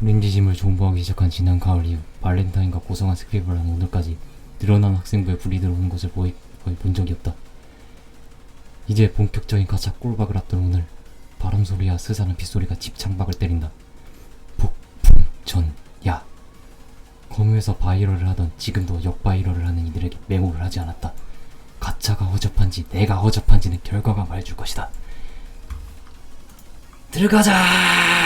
불인지심을 존버하기 시작한 지난 가을 이후 발렌타인과 고성한 스크립을 한 오늘까지 늘어난 학생부의 불이 들어오는 것을 거의, 거의 본 적이 없다. 이제 본격적인 가차 꼴박을 앞둔 오늘 바람 소리와 스산한 빗소리가 집 창밖을 때린다. 폭풍 전야 검유에서 바이럴을 하던 지금도 역바이럴을 하는 이들에게 맹호를 하지 않았다. 가차가 허접한지 내가 허접한지는 결과가 말해줄 것이다. 들어가자.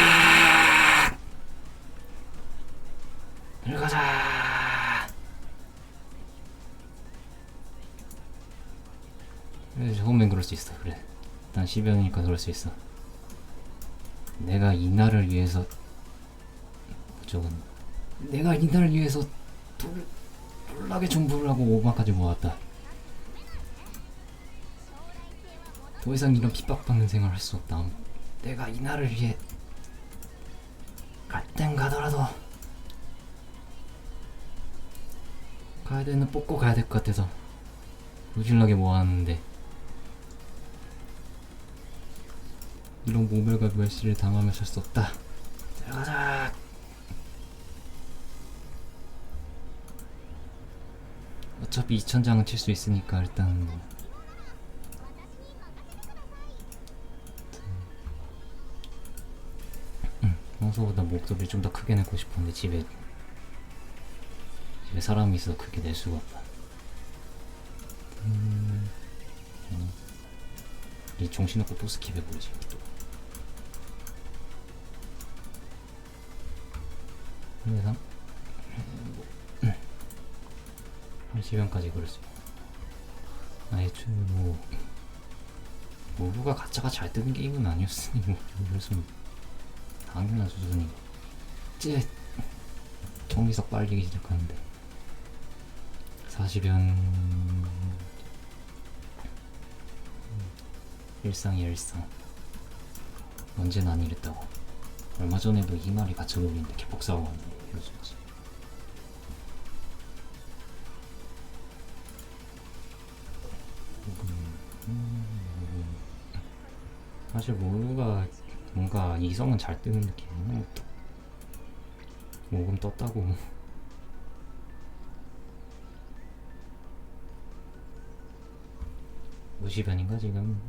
처음엔 그럴 수 있어. 그래. 난 10연이니까 그럴 수 있어. 내가 이 날을 위해서 저건 내가 이 날을 위해서 돌 놀라게 정보를 하고 오마까지 모았다. 더 이상 이런 핍박받는 생활을 할 수 없다. 내가 이 날을 위해 갈 땐 가더라도 가야 되는 뽑고 가야 될 것 같아서 무질나게 모았는데 이런 모멸과 멸시를 당하며 살 수 없다. 들어가자. 어차피 2천장은 칠 수 있으니까 일단 뭐 응, 평소보다 목소리를 좀더 크게 내고 싶었는데 집에 집에 사람이 있어서 크게 낼 수가 없다. 음, 음. 이 정신없고 또 스킵해버리지 또. 그래서 80연까지 그럴 수 있고. 아 애초에 뭐 모부가 가짜가 잘 뜨는 게임은 아니었으니 뭐 그래서 당연한 수준이고 이제 정기석 빨리기 시작하는데. 40연 일상이 일상. 언제나 안 이랬다고. 얼마 전에도 이 말이 갇혀 돌리는데 개폭사하고 왔는데 켜지지. 사실 모르가 뭔가 이성은 잘 뜨는 느낌이네. 모금 떴다고. 무시변인가 지금?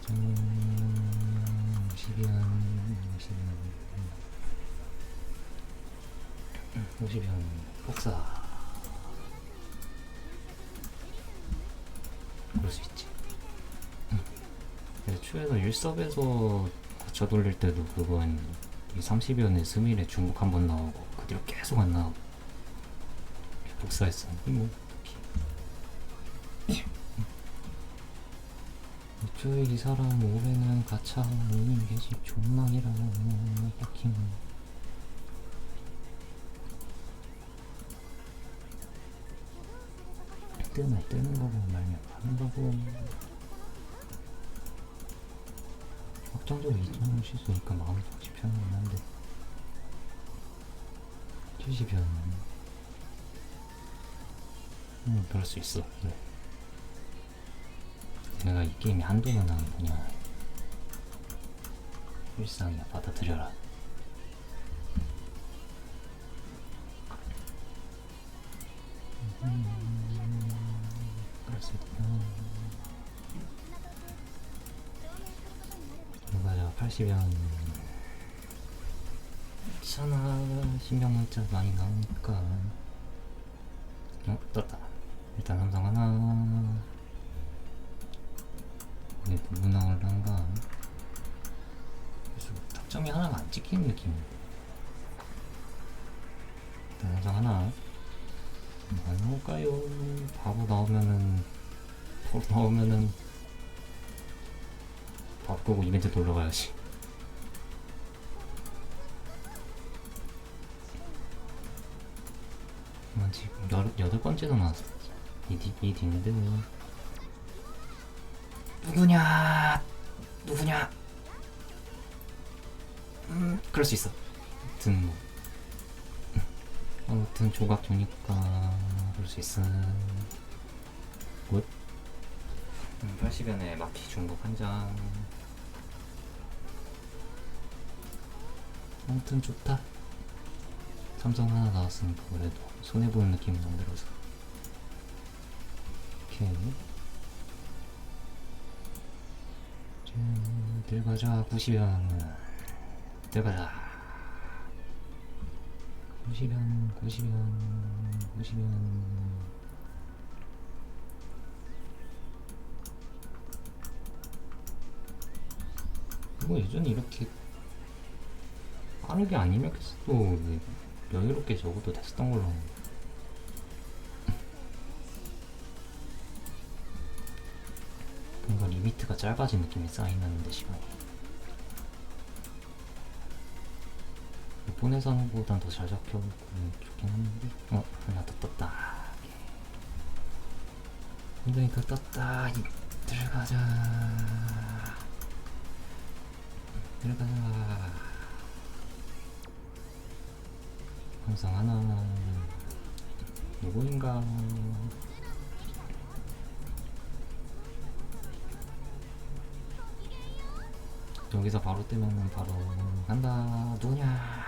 짜잔. 50연 50연 복사 그럴 수 있지 근데 추에서 일섭에서 고쳐 돌릴 때도 그건 30연의 스밀에 중국 한 번 나오고 그 뒤로 계속 안 나오고 복사했어 뭐 애초에 이 사람 올해는 가차 모임 계집 존망이라는 해킹 뜨면 뜨는 거고 말면 하는 거고. 확정적으로 2천원 실수니까 마음이 좀 편하긴 한데. 70연 음 그럴 수 있어. 그래. 내가 이 게임이 나는 그냥 일상이야. 받아들여라. 있다. 맞아 80연 괜찮아 신경 문자 많이 나오니까. 어 떴다. 일단 삼성 하나 이게 누구 나올란가 그래서 탁점이 하나가 안 찍히는 느낌 일단 삼성 하나 뭐 나올까요 바로 나오면은 바로 나오면은 밥 끄고 이벤트 놀러 가야지. 아, 지금 열, 여덟 번째도 나왔어. 이, 뒤, 이 뒤인데. 누구냐? 누구냐? 음, 그럴 수 있어. 아무튼 뭐. 아무튼 조각 주니까 그럴 수 있어. 굿. 80연에 마피 중복 한 장. 아무튼 좋다. 삼성 하나 나왔으니까 그래도 손해보는 느낌은 안 들어서. 오케이. 자, 들어가자, 90연. 들어가자. 90연, 90연, 90연. 그거 예전에 이렇게 빠르게 안 입력했어도 이게 여유롭게 적어도 됐었던 걸로 리미트가 짧아진 느낌이 쌓이는데 시간이. 일본에서 하는 것보단 더 잘 잡혀있고 좋긴 한데. 어? 하나 더 떴다. 굉장히 더 떴다. 이, 들어가자. 들어가자. 항상 하나 누구인가 여기서 바로 뜨면은 바로 간다. 누구냐?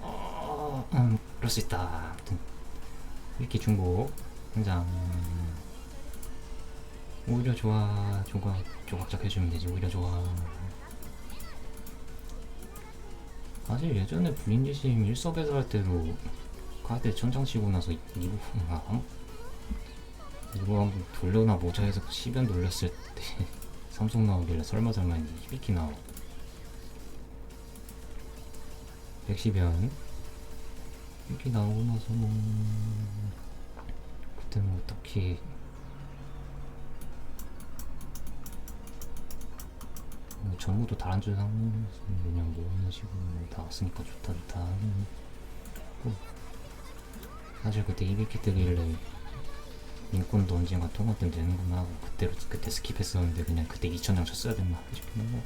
어, 음, 그럴 수 있다. 아무튼 이렇게 중복 등장 오히려 좋아 조각 조각작 해주면 되지. 오히려 좋아. 사실 예전에 블린지심 1섭에서 할 때도 카드 천장 치고 나서 이 부분가 이거 한번 돌려나 모자에서 10연 돌렸을 때 삼성 나오길래 설마 설마 했는데 히비키 나오 110연 히비키 나오고 나서 뭐 그때 뭐 딱히 뭐 전부도 다란줄 상황에서 그냥 뭐 이런 식으로 다 왔으니까 좋다 좋다 하는 거. 사실 그때 200키 뜨길래 인권도 언젠가 통합된 되는구나 하고 그때로 그때 스킵했었는데 그냥 그때 2천 장 쳤어야 됐나? 싶긴 하고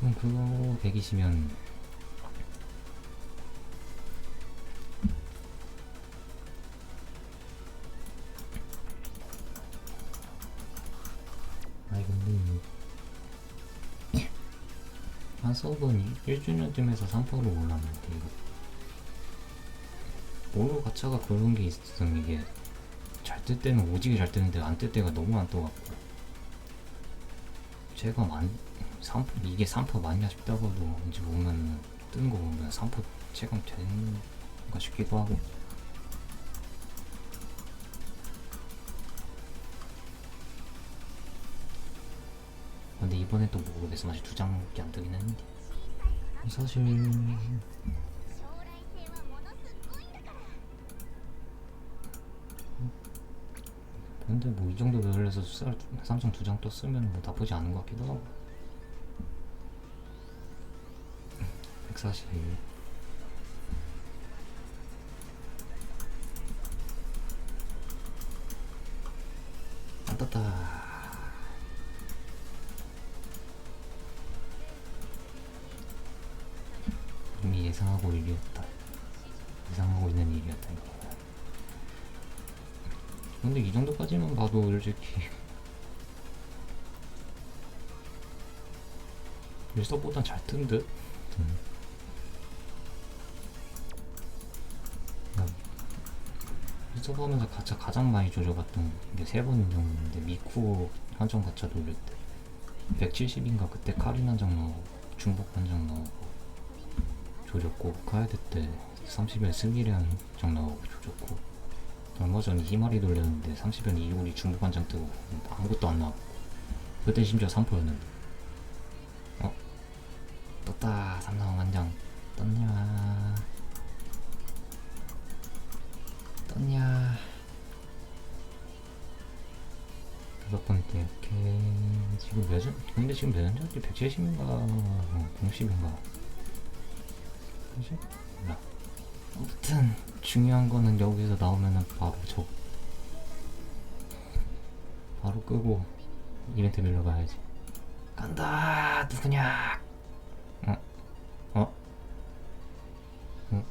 그럼 그거 120면 아이 근데 한 서버니 1주년쯤에서 3%로 올랐는데 이거. 모로 가차가 그런 게 있었음 이게 잘 뜰 때는 오지게 잘 뜨는데 안 뜰 때가 너무 안 떠갖고. 제가 만3% 이게 3% 맞냐 싶다가도 이제 보면 뜨는 거 보면 3% 체감 되는가 싶기도 하고. 근데 이번엔 또 모르겠어 사실 두 장밖에 안 뜨긴 했는데. 사실 근데 뭐 이 정도 레벨에서 쌀 삼성 두장 떴으면 뭐 나쁘지 않은 것 같기도 하고. 140안 떴다. 이미 예상하고 일이었다. 예상하고 있는 일이었다 이거 근데 이 정도까지만 봐도 솔직히 일서보단 잘 뜬 듯? 음. 나 일섭 하면서 가차 가장 많이 조져봤던 게 세 번 정도인데 미쿠 한정 가차 돌릴 때 170인가 그때 카린 한장 나오고 중복 한장 나오고 조졌고 카에드 때 30에 스미레 한장 나오고 조졌고 얼마 전에 희마리 돌렸는데 30연 이효리 중복 한장 뜨고 아무것도 안 나왔고 그때 심지어 3%였는데 어? 떴다 삼성 한장 떴냐 떴냐 다섯 번째 이렇게 지금 몇 년? 근데 지금 몇 년짜리 170인가 90인가 그지? 몰라 아무튼 중요한 거는 여기서 나오면은 바로 끄고 이벤트 밀러 가야지 간다 누구냐 어? 어? 어?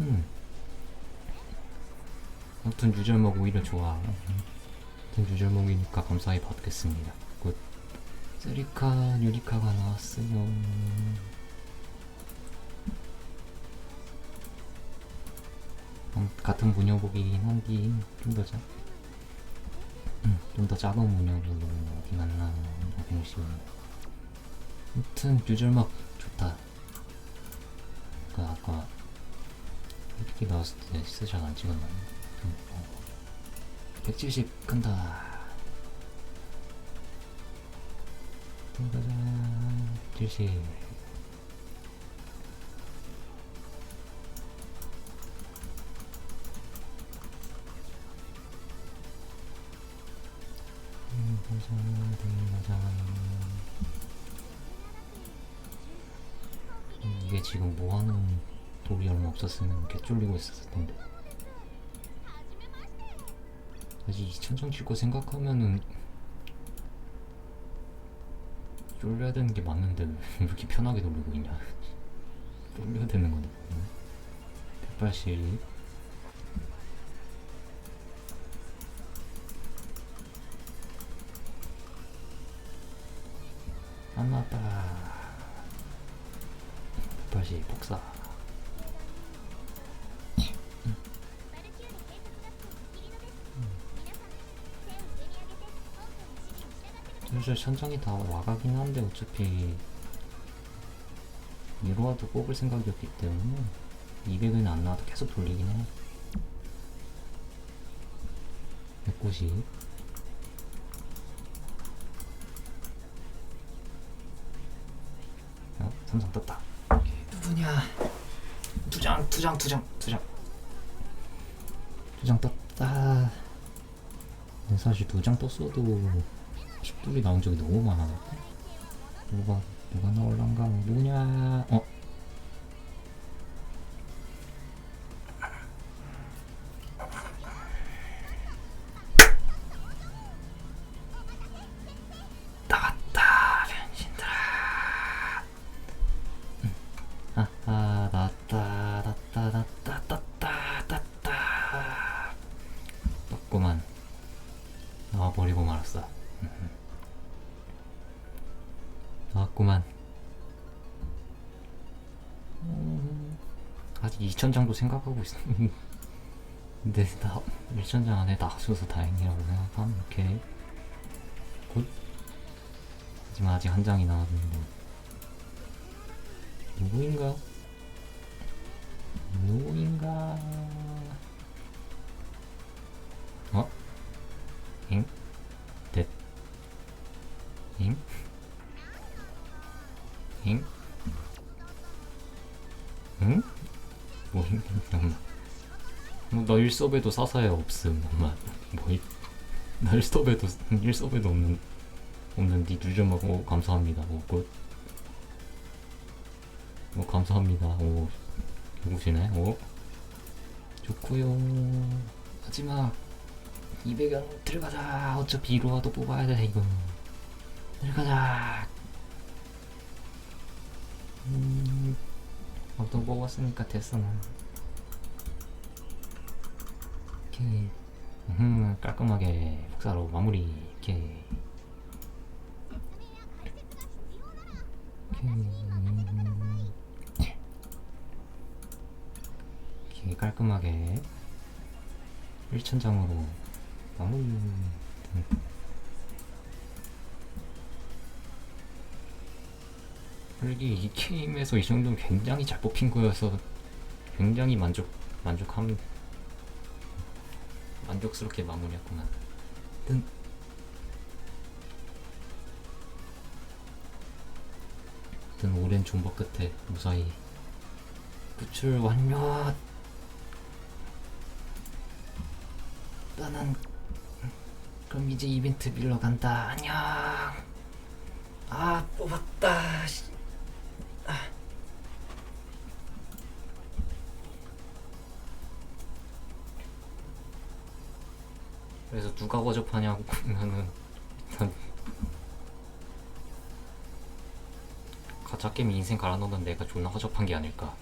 음 아무튼 유절먹 오히려 좋아 아무튼 유절먹이니까 감사히 받겠습니다 굿 쓰리카 유리카가 나왔어요. 음, 같은 문여복이긴 한데 좀더 작, 음, 좀더 작은 문여복으로 어디 갔나 공시. 아무튼 유절막 좋다. 그 아까 이렇게 나왔을 때 스샷 안 찍었나? 음, 어. 170 간다. 가자. 70. 음, 이게 지금 뭐하는 돌이 얼마 없었으면 개쫄리고 있었을 텐데. 아직 2천장 칠거 생각하면은 쫄려야 되는 게 맞는데 왜 이렇게 편하게 돌리고 있냐. 쫄려야 되는 건데. 180 슬슬 천장이 다 와가긴 한데 어차피 이로와도 뽑을 생각이었기 때문에 200은 안 나와도 계속 돌리긴 해190 어? 삼성 떴다. 누구냐 두장 두장 두장 두장. 두장 떴다. 근데 사실 두 장 떴어도 10돌이 나온 적이 너무 많아 누가 누가 나올란가 누구냐 어? 나왔구만. 음, 아직 2천 장도 생각하고 있어. 근데 나 1천 장 안에 나왔어서 다행이라고 생각함. 오케이. 굿. 하지만 아직 한 장이 나왔는데. 누구인가? 누구인가? 너 일섭에도 사사야 없음, 엄마. 뭐, 일, 나 일섭에도, 일섭에도 없는, 없는 니 누르막, 오, 감사합니다. 오, 굿. 오, 감사합니다. 오, 누구시네? 오. 좋구요. 하지마. 200원 들어가자. 어차피 이로와도 뽑아야 돼, 이거. 들어가자. 음, 어떤 뽑았으니까 됐어 난. 오케이. 음, 깔끔하게 복사로 마무리. 오케이. 오케이. 음. 오케이, 깔끔하게 1천장으로 마무리. 음. 이게 이 게임에서 이 정도면 굉장히 잘 뽑힌 거여서 굉장히 만족 만족함 만족스럽게 마무리했구만. 뜬. 뜬 오랜 존버 끝에 무사히 구출 완료. 나는 그럼 이제 이벤트 밀러 간다. 안녕. 아 뽑았다. 그래서 누가 거접하냐고 그러면은 일단 가짜 게임 인생 갈아넣는 내가 존나 허접한 게 아닐까